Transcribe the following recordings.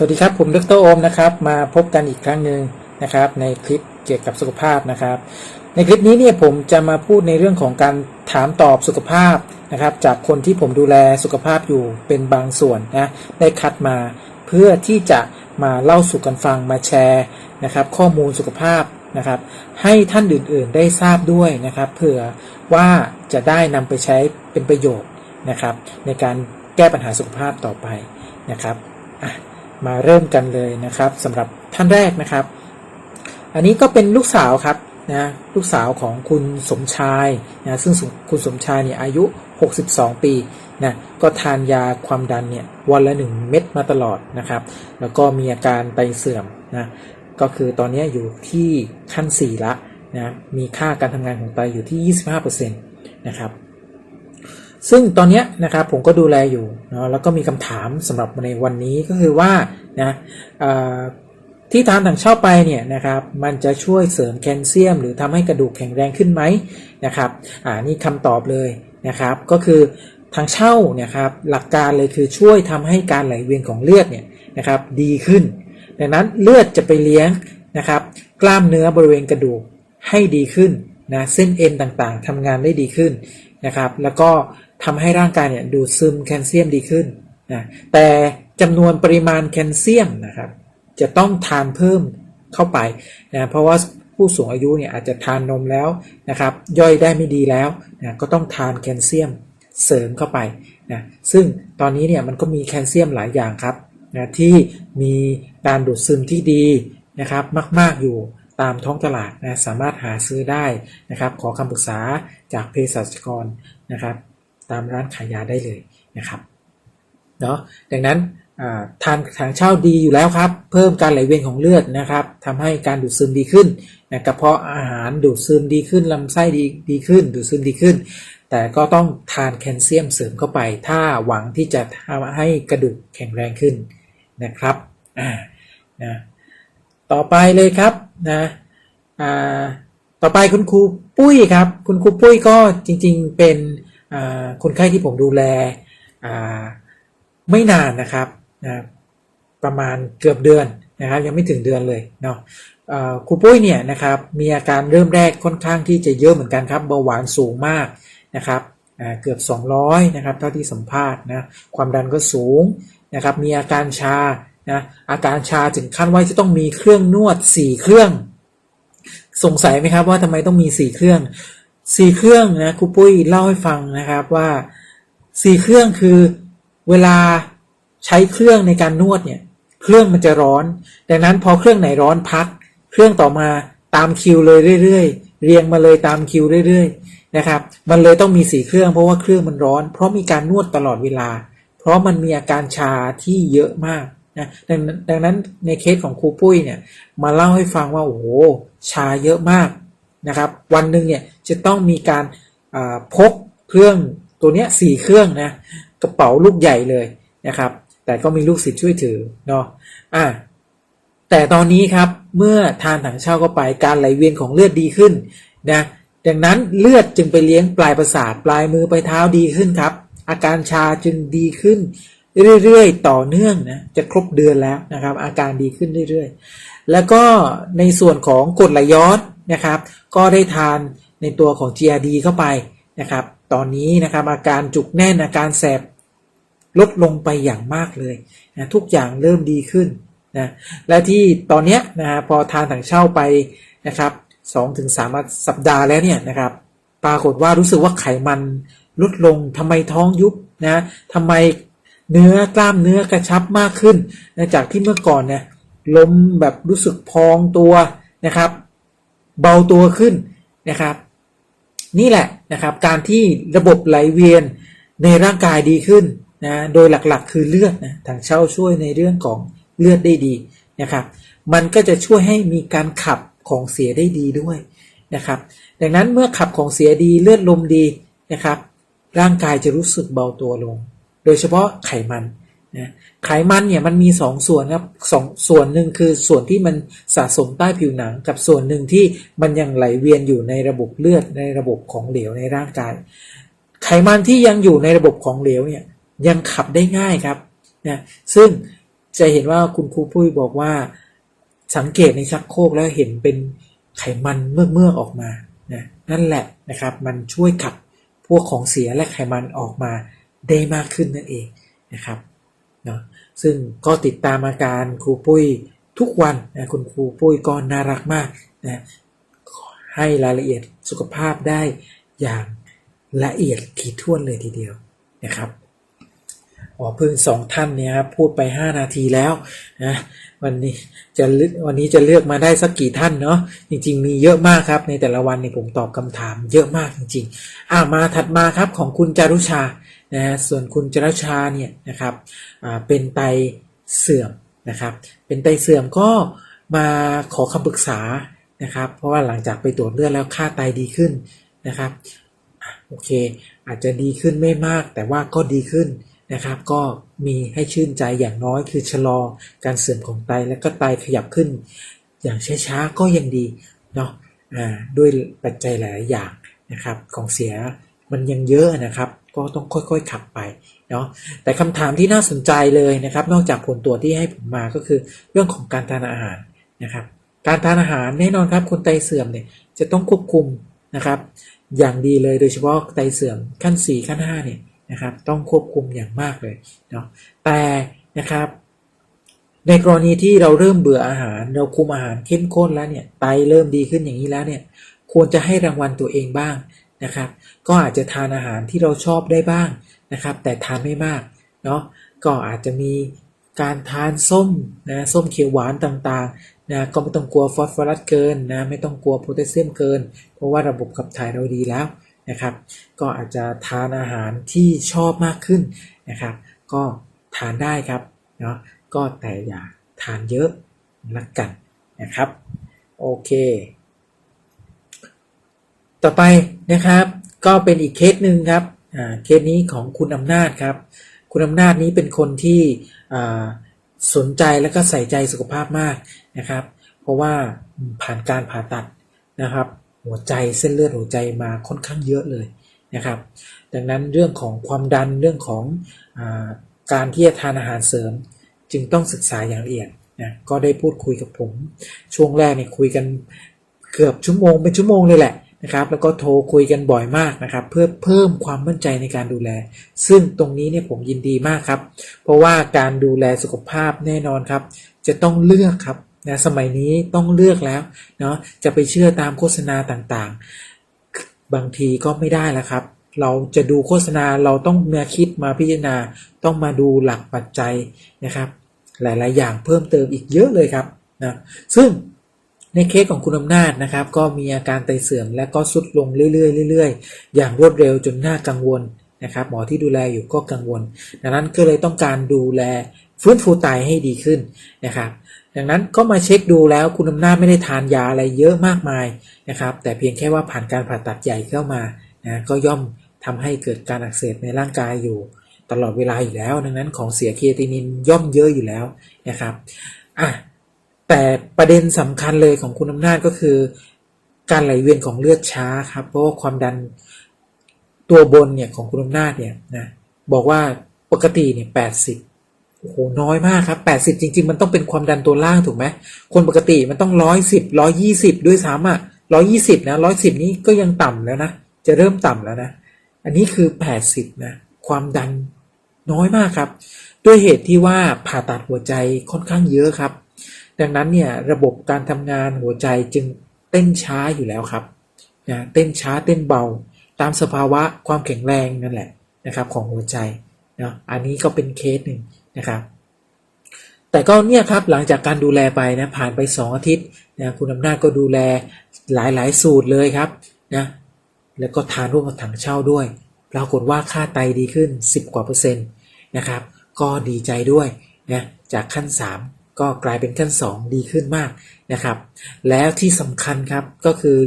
สวัสดีครับ ผมดรโอมนะครับ มาพบกันอีกครั้งหนึ่งนะครับ ในคลิปเกี่ยวกับสุขภาพนะครับ ในคลิปนี้เนี่ยผมจะมาพูดในเรื่องของการถามตอบสุขภาพนะครับ จากคนที่ผมดูแลสุขภาพอยู่เป็นบางส่วนนะได้คัดมาเพื่อที่จะมาเล่าสู่กันฟังมาแชร์นะครับ ข้อมูลสุขภาพนะครับ ให้ท่านอื่นๆได้ทราบด้วยนะครับเผื่อว่าจะได้นำไปใช้เป็นประโยชน์นะครับ ในการแก้ปัญหาสุขภาพต่อไปนะครับอะ มาเริ่มกันเลยนะครับสำหรับท่านแรกนะครับ อันนี้ก็เป็นลูกสาวครับนะลูกสาวของคุณสมชายนะซึ่งคุณสมชายเนี่ยอายุ 62 ปีนะก็ทานยาความดันเนี่ยวันละ 1 เม็ดมาตลอดนะครับ แล้วก็มีอาการไตเสื่อมนะก็คือตอนนี้อยู่ที่ขั้น 4 ละนะมีค่าการทำงานของไตอยู่ที่ 25%นะครับ ซึ่งตอนนี้นะครับผมก็ดูแลอยู่เนาะแล้วก็มีคำถามสำหรับในวันนี้ก็คือว่านะที่ทานถังเช่าไปเนี่ยนะครับมันจะช่วยเสริมแคลเซียม หรือทำให้กระดูกแข็งแรงขึ้นไหมนะครับอ่านี่คำตอบเลยนะครับก็คือทางเช่าเนี่ยครับหลักการเลยคือช่วยทำให้การไหลเวียนของเลือดเนี่ยนะครับดีขึ้น ดังนั้นเลือดจะไปเลี้ยงนะครับกล้ามเนื้อบริเวณกระดูกให้ดีขึ้นนะเส้นเอ็นต่างๆทำงานได้ดีขึ้นนะครับแล้วก็ ทำให้ร่างกายเนี่ยดูดซึมแคลเซียมดีขึ้นนะแต่จำนวนปริมาณแคลเซียมนะครับจะต้องทานเพิ่มเข้าไปนะเพราะว่าผู้สูงอายุเนี่ยอาจจะทานนมแล้วนะครับ ย่อยได้ไม่ดีแล้วนะก็ต้องทานแคลเซียมเสริมเข้าไปนะซึ่งตอนนี้เนี่ยมันก็มีแคลเซียมหลายอย่างครับนะที่มีการดูดซึมที่ดีนะครับ มาก ๆอยู่ตามท้องตลาดนะสามารถหาซื้อได้นะครับ ขอคำปรึกษาจากเภสัชกรนะครับ ตามร้านขายยาได้เลยนะครับเนาะดังนั้นทานทางเช่าดีอยู่แล้วครับ เพิ่มการไหลเวียนของเลือดนะครับทำให้การดูดซึมดีขึ้นนะกระเพาะอาหารดูดซึมดีขึ้นลำไส้ดีดีขึ้น ดูดซึมดีขึ้น แต่ก็ต้องทานแคลเซียมเสริมเข้าไป ถ้าหวังที่จะทำให้กระดูกแข็งแรงขึ้นนะครับอ่านะต่อไปเลยครับนะอ่าต่อไปคุณครูปุ้ยครับ คุณครูปุ้ยก็จริงๆเป็น คนไข้ที่ผมดูแลไม่นานนะครับนะประมาณเกือบเดือนนะครับยังไม่ถึงเดือนเลยเนาะครูปุ้ยเนี่ยนะครับมีอาการเริ่มแรกค่อนข้างที่จะเยอะเหมือนกันครับเบาหวานสูงมากนะครับเกือบ 200นะครับเท่าที่สัมภาษณ์นะความดันก็สูงนะครับมีอาการชานะอาการชาถึงขั้นว่าจะต้องมีเครื่องนวด 4 เครื่อง สงสัยไหมครับว่าทำไมต้องมี 4 เครื่อง สี่เครื่องนะครูปุ้ยเล่าให้ฟังนะครับว่าสี่เครื่องคือเวลาใช้เครื่องในการนวดเนี่ยเครื่องมันจะร้อน ดังนั้นพอเครื่องไหนร้อนพัก เครื่องต่อมาตามคิวเลยเรื่อยๆ เรียงมาเลยตามคิวเรื่อยๆนะครับมันเลยต้องมีสี่เครื่องเพราะว่าเครื่องมันร้อน เพราะมีการนวดตลอดเวลา เพราะมันมีอาการชาที่เยอะมากนะดังดังนั้นในเคสของครูปุ้ยเนี่ยมาเล่าให้ฟังว่าโอ้โหชาเยอะมาก นะครับ วันหนึ่งเนี่ยจะต้องมีการพกเครื่องตัวนี้สี่เครื่องนะกระเป๋าลูกใหญ่เลยนะครับ แต่ก็มีลูกศิษย์ช่วยถือเนาะอะแต่ตอนนี้ครับเมื่อทานถังเช่าเข้าไปการไหลเวียนของเลือดดีขึ้นนะดังนั้นเลือดจึงไปเลี้ยงปลายประสาทปลายมือไปเท้าดีขึ้นครับ อาการชาจึงดีขึ้นเรื่อยๆ ต่อเนื่องนะจะครบเดือนแล้วนะครับ อาการดีขึ้นเรื่อยๆ แล้วก็ในส่วนของกรดไหลย้อน นะครับ ก็ได้ทานในตัวของ GRD เข้าไปนะครับ ตอนนี้นะครับอาการจุกแน่นอาการแสบลดลงไปอย่างมากเลยนะทุกอย่างเริ่มดีขึ้นนะและที่ตอนนี้นะพอทานถังเช่าไปนะครับสองถึงสามสัปดาห์แล้วเนี่ยนะครับ ปรากฏว่ารู้สึกว่าไขมันลดลงทำไมท้องยุบนะทำไมเนื้อกล้ามเนื้อกระชับมากขึ้นนะจากที่เมื่อก่อนเนี่ยล้มแบบรู้สึกพองตัวนะครับ เบาตัวขึ้นนะครับ นี่แหละนะครับ การที่ระบบไหลเวียนในร่างกายดีขึ้นนะโดยหลักๆ คือเลือดนะทางเช่าช่วยในเรื่องของเลือดได้ดีนะครับ มันก็จะช่วยให้มีการขับของเสียได้ดีด้วยนะครับ ดังนั้นเมื่อขับของเสียดีเลือดลมดีนะครับ ร่างกายจะรู้สึกเบาตัวลง โดยเฉพาะไขมัน นะไขมันเนี่ยมันมี2ส่วนครับสองส่วนหนึ่งคือส่วนที่มันสะสมใต้ผิวหนัง กับส่วนหนึ่งที่มันยังไหลเวียนอยู่ในระบบเลือดในระบบของเหลวในร่างกาย ไขมันที่ยังอยู่ในระบบของเหลวเนี่ยยังขับได้ง่ายครับนะซึ่งจะเห็นว่าคุณครูปุ้ยบอกว่าสังเกตในชักโครกแล้วเห็นเป็นไขมันเมื่อเมื่อออกมานะนั่นแหละนะครับ มันช่วยขับพวกของเสียและไขมันออกมาได้มากขึ้นนั่นเองนะครับ นาะซึ่งก็ติดตามอาการครูปุ้ยทุกวันนะคุณครูปุ้ยก็น่ารักมากนะให้รายละเอียดสุขภาพได้อย่างละเอียดถี่ถ้วนเลยทีเดียวนะครับอ๋อเพิ่งสองท่านเนี่ยครับพูดไป 5 นาทีแล้วนะวันนี้จะวันนี้จะเลือกมาได้สักกี่ท่านเนาะจริง ๆ มีเยอะมากครับ ในแต่ละวันเนี่ยผมตอบคำถามเยอะมากจริงๆอ่ามาถัดมาครับของคุณจารุชา นะฮะส่วนคุณจรชาเนี่ยนะครับเป็นไตเสื่อมนะครับ เป็นไตเสื่อมก็มาขอคำปรึกษานะครับ เพราะว่าหลังจากไปตรวจเลือดแล้วค่าไตดีขึ้นนะครับโอเค อาจจะดีขึ้นไม่มาก แต่ว่าก็ดีขึ้นนะครับ ก็มีให้ชื่นใจอย่างน้อยคือชะลอการเสื่อมของไตและก็ไตขยับขึ้น อย่างช้าๆก็ยังดีเนาะอ่าด้วยปัจจัยหลายอย่างนะครับของเสีย มันยังเยอะนะครับ ก็ต้องค่อยๆขับไปเนาะแต่คำถามที่น่าสนใจเลยนะครับ นอกจากผลตรวจที่ให้ผมมาก็คือเรื่องของการทานอาหารนะครับ การทานอาหารแน่นอนครับคนไตเสื่อมเนี่ยจะต้องควบคุมนะครับ อย่างดีเลยโดยเฉพาะไตเสื่อมขั้น 4 ขั้น5เนี่ยนะครับ ต้องควบคุมอย่างมากเลยเนาะแต่นะครับในกรณีที่เราเริ่มเบื่ออาหาร เราคุมอาหารเข้มข้นแล้วเนี่ยไตเริ่มดีขึ้นอย่างนี้แล้วเนี่ยควรจะให้รางวัลตัวเองบ้าง นะครับ ก็อาจจะทานอาหารที่เราชอบได้บ้างนะครับ แต่ทานไม่มากเนาะก็อาจจะมีการทานส้มนะส้มเขียวหวานต่างๆนะก็ไม่ต้องกลัวฟอสฟอรัสเกินนะไม่ต้องกลัวโพแทสเซียมเกิน เพราะว่าระบบขับถ่ายเราดีแล้วนะครับ ก็อาจจะทานอาหารที่ชอบมากขึ้นนะครับ ก็ทานได้ครับเนาะก็แต่อย่าทานเยอะละกันนะครับ โอเค ต่อไปนะครับ ก็เป็นอีกเคสหนึ่งครับเคสนี้ของคุณอำนาจครับ คุณอำนาจนี้เป็นคนที่สนใจและก็ใส่ใจสุขภาพมากนะครับ เพราะว่าผ่านการผ่าตัดนะครับ หัวใจเส้นเลือดหัวใจมาค่อนข้างเยอะเลยนะครับ ดังนั้นเรื่องของความดันเรื่องของอการที่จะทานอาหารเสริม จึงต้องศึกษาอย่างละเอียดนะก็ได้พูดคุยกับผม ช่วงแรกเนี่ยคุยกันเกือบชั่วโมงเป็นชั่วโมงเลยแหละ นะครับ แล้วก็โทรคุยกันบ่อยมากนะครับ เพื่อเพิ่มความมั่นใจในการดูแล ซึ่งตรงนี้เนี่ยผมยินดีมากครับ เพราะว่าการดูแลสุขภาพแน่นอนครับ จะต้องเลือกครับนะสมัยนี้ต้องเลือกแล้วเนาะจะไปเชื่อตามโฆษณาต่างๆ บางทีก็ไม่ได้แล้วครับ เราจะดูโฆษณาเราต้องมาคิดมาพิจารณาต้องมาดูหลักปัจจัยนะครับ หลายๆ อย่างเพิ่มเติมอีกเยอะเลยครับนะซึ่ง ในเคสของคุณอำนาจนะครับ ก็มีอาการไตเสื่อมและก็สุดลงเรื่อยๆเรื่อยๆ อย่างรวดเร็วจนน่ากังวลนะครับ หมอที่ดูแลอยู่ก็กังวล ดังนั้นก็เลยต้องการดูแลฟื้นฟูไตให้ดีขึ้นนะครับดังนั้นก็มาเช็คดูแล้วคุณอำนาจไม่ได้ทานยาอะไรเยอะมากมายนะครับ แต่เพียงแค่ว่าผ่านการผ่าตัดใหญ่เข้ามานะก็ย่อมทำให้เกิดการอักเสบในร่างกายอยู่ ตลอดเวลาอยู่แล้ว ดังนั้นของเสียเคตินินย่อมเยอะอยู่แล้วนะครับอะ แต่ประเด็นสำคัญเลยของคุณอำนาจก็คือ การไหลเวียนของเลือดช้าครับ เพราะว่าความดันตัวบนเนี่ยของคุณอำนาจเนี่ยนะบอกว่าปกติเนี่ยแปดสิบโอ้โหน้อยมากครับแปดสิบจริง ๆ มันต้องเป็นความดันตัวล่างถูกไหมคนปกติมันต้องร้อยสิบร้อยี่สิบด้วยซ้ำอะร้อยี่สิบนะร้อยสิบนี้ก็ยังต่ำแล้วนะจะเริ่มต่ำแล้วนะ อันนี้คือแปดสิบนะความดันน้อยมากครับ ด้วยเหตุที่ว่าผ่าตัดหัวใจค่อนข้างเยอะครับ ดังนั้นเนี่ยระบบการทำงานหัวใจจึงเต้นช้าอยู่แล้วครับนะเต้นช้าเต้นเบา ตามสภาวะความแข็งแรงนั่นแหละนะครับของหัวใจนะอันนี้ก็เป็นเคสหนึ่งนะครับ แต่ก็เนี่ยครับหลังจากการดูแลไปนะผ่านไป 2 อาทิตย์นะคุณอำนาจก็ดูแลหลายๆ สูตรเลยครับนะแล้วก็ทานร่วมกับถังเช่าด้วย ปรากฏว่าค่าไตดีขึ้น 10 กว่าเปอร์เซ็นต์นะครับ ก็ดีใจด้วยนะจากขั้น 3 ก็กลายเป็นขั้น 2 ดีขึ้นมากนะครับ แล้วที่สำคัญครับก็คือ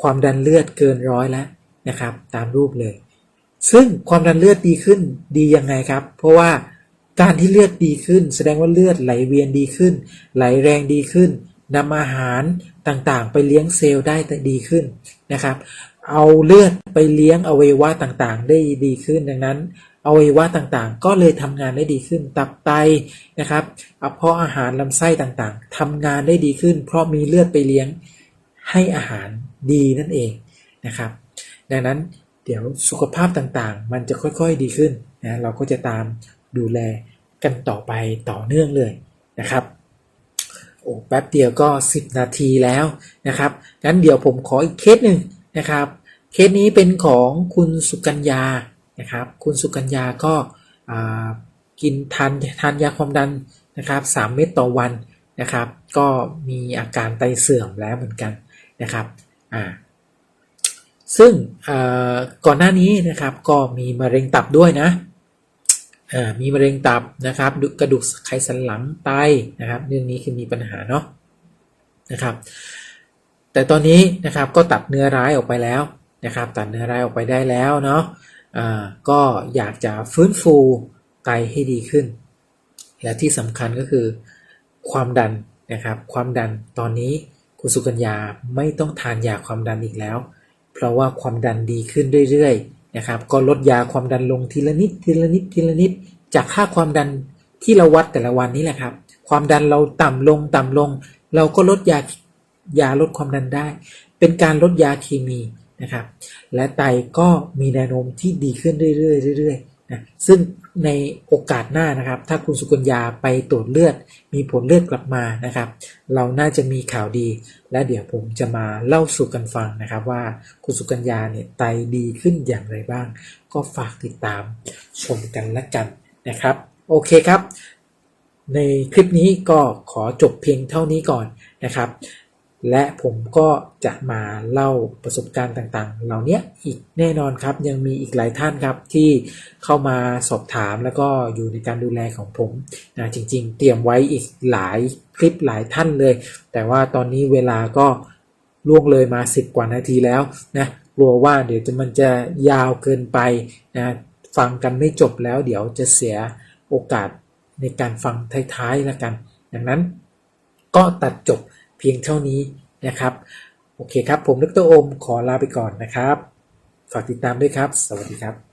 ความดันเลือดเกินร้อยแล้วนะครับ ตามรูปเลย ซึ่งความดันเลือดดีขึ้นดียังไงครับ เพราะว่าการที่เลือดดีขึ้น แสดงว่าเลือดไหลเวียนดีขึ้น ไหลแรงดีขึ้นนำอาหารต่างๆ ไปเลี้ยงเซลล์ได้แต่ดีขึ้นนะครับ เอาเลือดไปเลี้ยงอวัยวะต่างๆ ได้ดีขึ้นดังนั้น อวัยวะต่างๆ ก็เลยทำงานได้ดีขึ้น ตับไตนะครับกระเพาะอาหารลำไส้ต่างๆทำงานได้ดีขึ้น เพราะมีเลือดไปเลี้ยงให้อาหารดีนั่นเองนะครับ ดังนั้นเดี๋ยวสุขภาพต่างๆ มันจะค่อยๆดีขึ้นนะเราก็จะตามดูแลกันต่อไปต่อเนื่องเลยนะครับโอ้แป๊บเดียวก็ 10 นาทีแล้วนะครับงั้นเดี๋ยวผมขออีกเคสหนึ่งนะครับ เคสนี้เป็นของคุณสุกัญญา นะครับ คุณสุกัญญาก็กินทานทานยาความดันนะครับ3เม็ดต่อวันนะครับ ก็มีอาการไตเสื่อมแล้วเหมือนกันนะครับอ่าซึ่งก่อนหน้านี้นะครับก็มีมะเร็งตับด้วยนะมีมะเร็งตับนะครับกระดูกไขสันหลังไตนะครับ เรื่องนี้คือมีปัญหาเนาะนะครับ แต่ตอนนี้นะครับก็ตัดเนื้อร้ายออกไปแล้วนะครับ ตัดเนื้อร้ายออกไปได้แล้วเนาะ ก็อยากจะฟื้นฟูไตให้ดีขึ้น และที่สำคัญก็คือความดันนะครับ ความดันตอนนี้คุณสุกัญญาไม่ต้องทานยาความดันอีกแล้ว เพราะว่าความดันดีขึ้นเรื่อยๆนะครับ ก็ลดยาความดันลงทีละนิดทีละนิดทีละนิด จากค่าความดันที่เราวัดแต่ละวันนี้แหละครับ ความดันเราต่ำลงต่ำลง เราก็ลดยายาลดความดันได้ เป็นการลดยาเคมี นะครับและไตก็มีแนวโน้มที่ดีขึ้นเรื่อยๆเรื่อยๆนะซึ่งในโอกาสหน้านะครับ ถ้าคุณสุกัญญาไปตรวจเลือด มีผลเลือดกลับมานะครับ เราน่าจะมีข่าวดี และเดี๋ยวผมจะมาเล่าสู่กันฟังนะครับ ว่าคุณสุกัญญาเนี่ยไตดีขึ้นอย่างไรบ้าง ก็ฝากติดตามชมกันละกันนะครับ โอเคครับ ในคลิปนี้ก็ขอจบเพียงเท่านี้ก่อนนะครับ และผมก็จะมาเล่าประสบการณ์ต่างๆ เหล่านี้อีกแน่นอนครับ ยังมีอีกหลายท่านครับที่เข้ามาสอบถามแล้วก็อยู่ในการดูแลของผมนะจริง ๆ เตรียมไว้อีกหลายคลิปหลายท่านเลย แต่ว่าตอนนี้เวลาก็ล่วงเลยมา 10 กว่านาทีแล้วนะกลัวว่าเดี๋ยวจะมันจะยาวเกินไปนะฟังกันไม่จบแล้วเดี๋ยวจะเสียโอกาสในการฟังท้ายๆแล้วกัน ดังนั้นก็ตัดจบ พียงเท่านี้นะครับ โอเคครับ ผมดรโอมขอลาไปก่อนนะครับ ฝากติดตามด้วยครับ สวัสดีครับ